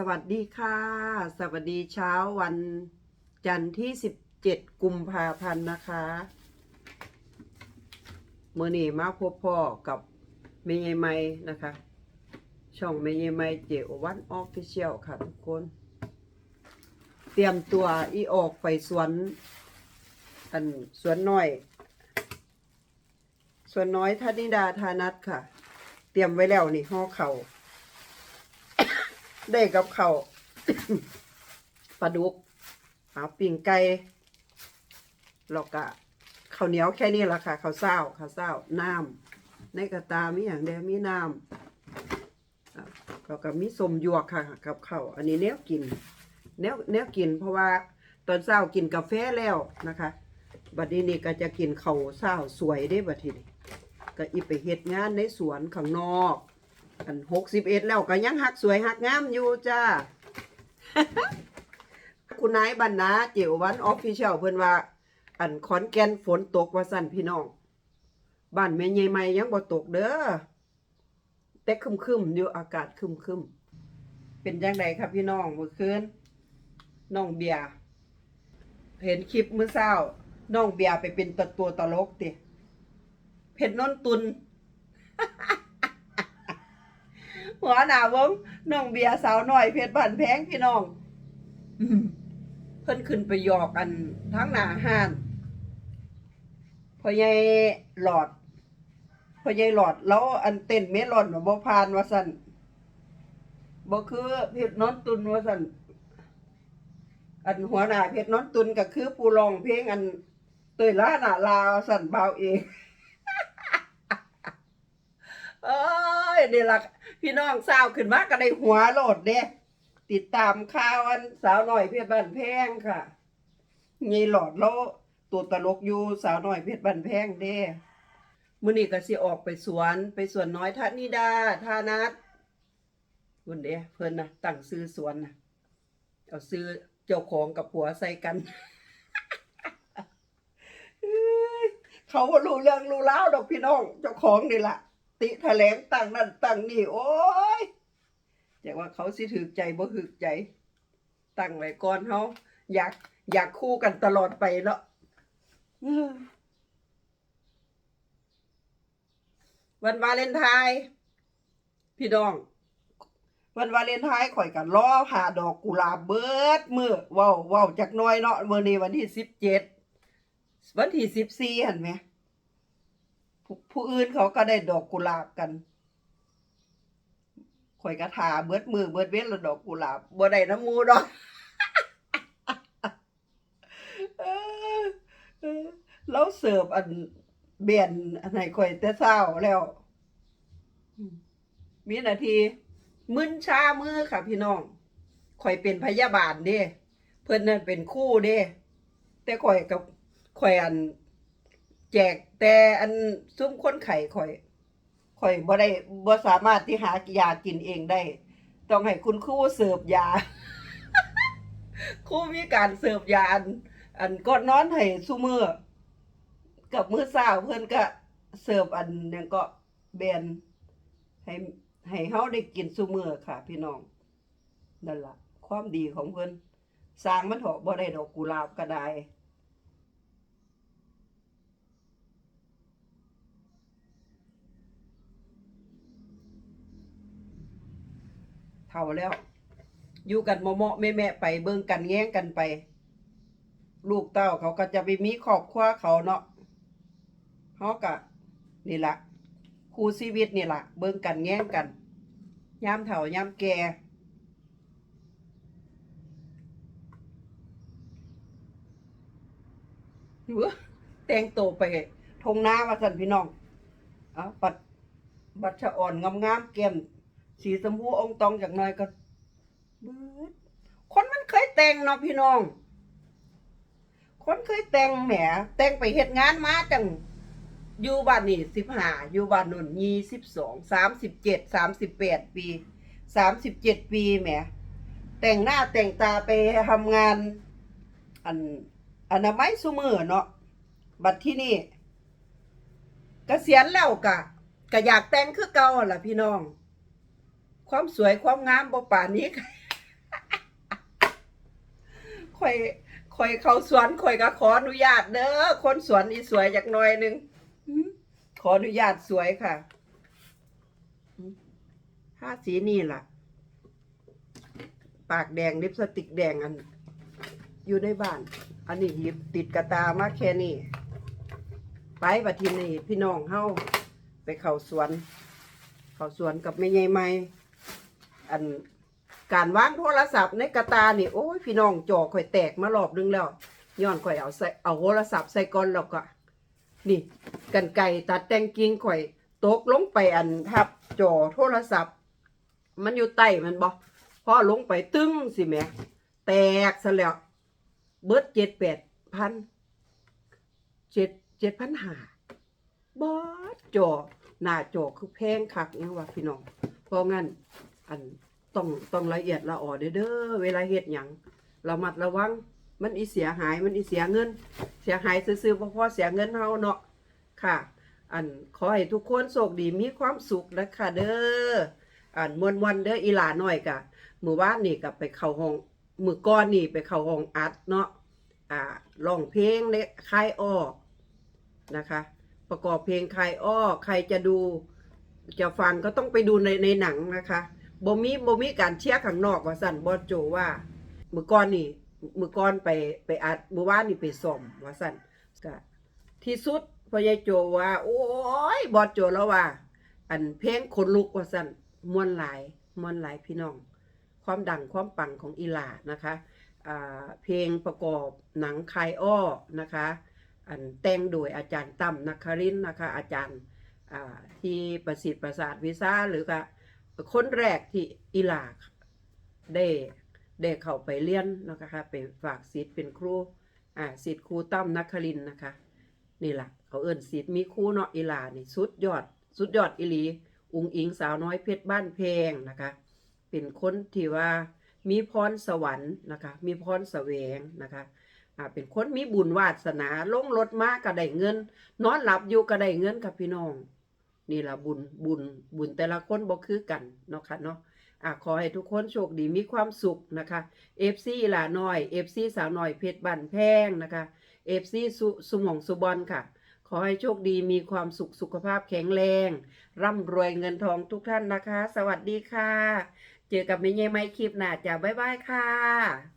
สวัสดีค่ะ สวัสดีเช้าวันจันทร์ที่ 17 กุมภาพันธ์นะคะ เมื่อนี้มาพบพ่อกับเมย์ไมนะคะ ช่องเมย์ไมเจโอวันออฟฟิเชียลค่ะทุกคน เตรียมตัวอีออกไปสวน อันสวนน้อย สวนน้อยธนิดาธานัทค่ะ เตรียมไว้แล้วนี่ห่อเข่า ได้กับเขาวปลาดุกหาปิ่งไก่แล้วก็ข้าวเหนียวแค่นี้ละค่ะข้าวเศร้าข้าวเศร้าน้ำในกระตามีอย่างเดียวมีน้ำแล้วก็มีสมยวกค่ะกับข้าวอันนี้เนี้ยกินเนี้ยเนี้ยกิน เพราะว่าตอนเช้ากินกาแฟแล้วนะคะ บัดนี้นี่ก็จะกินข้าวเช้าสวยได้บัดทีนี้ก็อีไปเฮ็ดงานในสวนข้างนอก อันหกสิบเอ็ดแล้วก็ยังหักสวยหักงามอยู่จ้า คุณนายบรรณาเจียววันออฟฟิเชียลเพิ่นว่า อันขอนแก่นฝนตกว่าสั่นพี่น้อง บ้านแม่ใหญ่ใหม่ยังบ่ตกเด้อ แต่ครึมอยู่อากาศครึมเป็นจังไดครับพี่น้องเมื่อคืนน้องเบียร์เห็นคลิปเมื้อเช้าน้องเบียร์ไปเป็นตัวตัวตลกติเพชรนนตุน หัวหน้าวงน้องเบียร์สาวหน่อยเพชรบ้านแพงพี่น้องเพิ่นขึ้นไปหยอกกันทั้งหน้าห้านพ่อใหญ่หลอดพ่อใหญ่หลอดแล้วอันเต้นเมลอนบ่ผ่านว่าซั่นบ่คือเพชรนนตุนว่าซั่นอันหัวหน้าเพชรนนตุนก็คือผู้ร้องเพลงอันเตยล่าหน้าลาวสั่นเบาเองเอ้ยนี่ล่ะ พี่น้องสาวขึ้นมาก็ได้หัวโหลดเด้ติดตามข่าวอันสาวหน่อยเพชรบ้านแพงค่ะยีหลอดแล้วตัวตลกอยู่สาวหน่อยเพชรบ้านแพงเด้มื้อนี้ก็สิออกไปสวนไปสวนน้อยทันิดาทานัทคุนเด้เพิ่นน่ะตั้งซื้อสวนน่ะเอาซื้อเจ้าของกับผัวใส่กันเขาบ่รู้เรื่องรู้ราวดอกพี่น้องเจ้าของนี่แหละ ติแถลงตั้งนั่นตั้งนี่ โอ้ยแต่ว่าเขาสิถือใจบ่ถือใจตั้งไว้ก่อนเขาอยากอยากคู่กันตลอดไปเอ้อวันวาเลนไทน์พี่น้อง วันวาเลนไทน์ข่อยกันล้อผ่าดอกกุหลาบเบิดมือว้าเว้าจากน้อยเนาะเมื้อนี้วันที่สิบเจ็ดวันที่สิบสี่เห็นไหม ผู้อื่นเขาก็ได้ดอกกุหลาบกันข่อยกระถาเบิดมือเบิดเว้นแล้วดอกกุหลาบบ่ได้น้ำมูดอกเออเออแล้วเสิร์ฟอันเบียนอันไหนข่อยแต่เช้าแล้ว มีนาทีมึนชามือค่ะพี่น้องข่อยเป็นพยาบาลเด้ เพิ่อนนั่นเป็นคู่เด้ แต่ข่อยกับข่อยอัน แจกแต่อันซุ้มคนไข่ข่อยข่อยบ่ได้บ่สามารถที่หายากินเองได้ ต้องให้คุณครูเสิร์ฟยาครูมีการเสิร์ฟยาอันอันก่อนนอนให้ซุมือกับมือเช้าเพิ่อนก็เสิร์ฟอันยังก็แบนให้ให้เฮาได้กินซุมือค่ะ พี่น้องนั่นล่ะความดีของเพิ่อนสร้างมันเถอะบ่ได้ดอกกุหลาบก็ได้าแล้ว อยู่กันเหมาะๆแม่ไปเบิ่งกันแย่งกันไป ลูกเต้าเขาก็จะไปมีครอบครัวเขาเนาะเฮาก็นี่ล่ะคู่ชีวิตนี่ล่ะเบิ่งกันแย่งกันยามเฒ่ายามแก่หรือแต่งโตวไปทงนาว่าซั่นพี่น้อง เอ้าปัดบัชะอ่อนงามๆเกม สีชมพูองตองจากน้อยก็บิดคนมันเคยแต่งเนาะพี่น้อง คนเคยแต่งแหมแต่งไปเฮ็ดงานมาจังอยู่บ้านนี่สิบห้าอยู่บ้านนู่นยี่สิบสองสามสิบเจ็ดสามสิบแปดปีสามสิบเจ็ดปีแหมแต่งหน้าแต่งตาไปทำงาน อันอนามัยซุมือเนาะบัดที่นี่เกษียณแล้วกะก็อยากแต่งคือเก่าล่ะพี่น้อง ความสวยความงามบ่ป่านนี้ข่อยข่อยเข้าสวนข่อยก็ขออนุญาตเด้อคนสวนนี่สวยจักหน่อยหนึงอืมขออนุญาตสวยค่ะอืมผ้าสีนี่ล่ะ ปากแดงลิปสติกแดงอัน อยู่ในบ้าน อันนี้หยิบติดกระตามาแค่นี้ไปบัดทีนี้พี่น้องเฮาไปเข้าสวน เข้าสวนกับแม่ใหญ่ไม้ อันการวางโทรศัพท์ในกระตานี่โอ้ยพี่น้องจอข่อยแตกมารอบนึงแล้วย้อนข่อยเอาใส่เอาโทรศัพท์ใส่ก่อนแล้วก็นี่กันไก่ตัดแต่งกิ่งข่อยตกลงไปอันทับจอโทรศัพท์ มันอยู่ใต้มันบ่พอลงไปตึ้งสิแม่แตกซะแล้วเบิดเจ็ดแปดพันเจ็ดเจ็ดพันหาบอสจอหน้าจอคือแพงคักเนี่ยว่าพี่น้องเพราะงั้น อันต้องต้องละเอียดละอ่อเด้อเด้อเวลาเฮ็ดหยังเระมัดระวัง มันอีเสียหายมันอีเสียเงิน เสียหายซื่อๆบ่พอเสียเงินเฮาเนาะค่ะ อันขอให้ทุกคนโชคดีมีความสุขนะคะเด้ออันมวนวันเด้ออีหลาหน้อยกะมือวานนี่ก็ไปเข้าห้องมือก่อนนี่ไปเข้าห้องอัดเนาะอ่าร้องเพลงและคลายอ้อนะคะ ประกอบเพลงคลายอ้อ ใครจะดูจะฟังก็ต้องไปดูในในหนังนะคะ บ่มีบ่มีการเชียร์ข้างนอกว่าสั่นบอสโจว่ามื้อก่อนนี่มื้อก่อนไปไปอัดมื้อวานนี่ไปซ่อมว่าสั่นก็ที่สุดพ่อใหญ่โจว่า โอ้ยบอสโจแล้วว่า อันเพลงคนลุกว่าสั่นม่วนหลายม่วนหลายพี่น้อง ความดังความปังของอีหลานะคะอ่าเพลงประกอบหนังคายอ้อนะคะ อันแต่งโดยอาจารย์ตั้มนักครินนะคะ อาจารย์ที่ประสิทธิ์ประสาทวิซาหรือก็ คนแรกที่อิหลาได้ได้เข้าไปเรียนนะคะไปฝากสิทธิ์เป็นครูอ่าสิทธิ์ครูตั้มนักครินนะคะนี่แหละเขาเอิ้นสิทธิ์มีครูเนาะอิหลานี่สุดยอด สุดยอดอิหลี อุงอิงสาวน้อยเพชรบ้านเพงนะคะ เป็นคนที่ว่ามีพรสวรรค์นะคะ มีพรแสวงนะคะอ่าเป็นคนมีบุญวาสนาลงรถมาก็ได้เงิน นอนหลับอยู่ก็ได้เงินกับพี่น้อง นี่ละบุญบุญบุญแต่ละคนบ่คือกันเนาะค่ะเนาะอะขอให้ทุกคนโชคดีมีความสุขนะคะ FC หลาน้อย FC สาวน้อยเพชรบ้านแพงนะคะ FC สุสุมองสุบอลค่ะ ขอให้โชคดีมีความสุขสุขภาพแข็งแรง ร่ำรวยเงินทองทุกท่านนะคะ สวัสดีค่ะ เจอกับแม่เย่ไม้คลิปหน้าจ้าบ๊ายบายค่ะ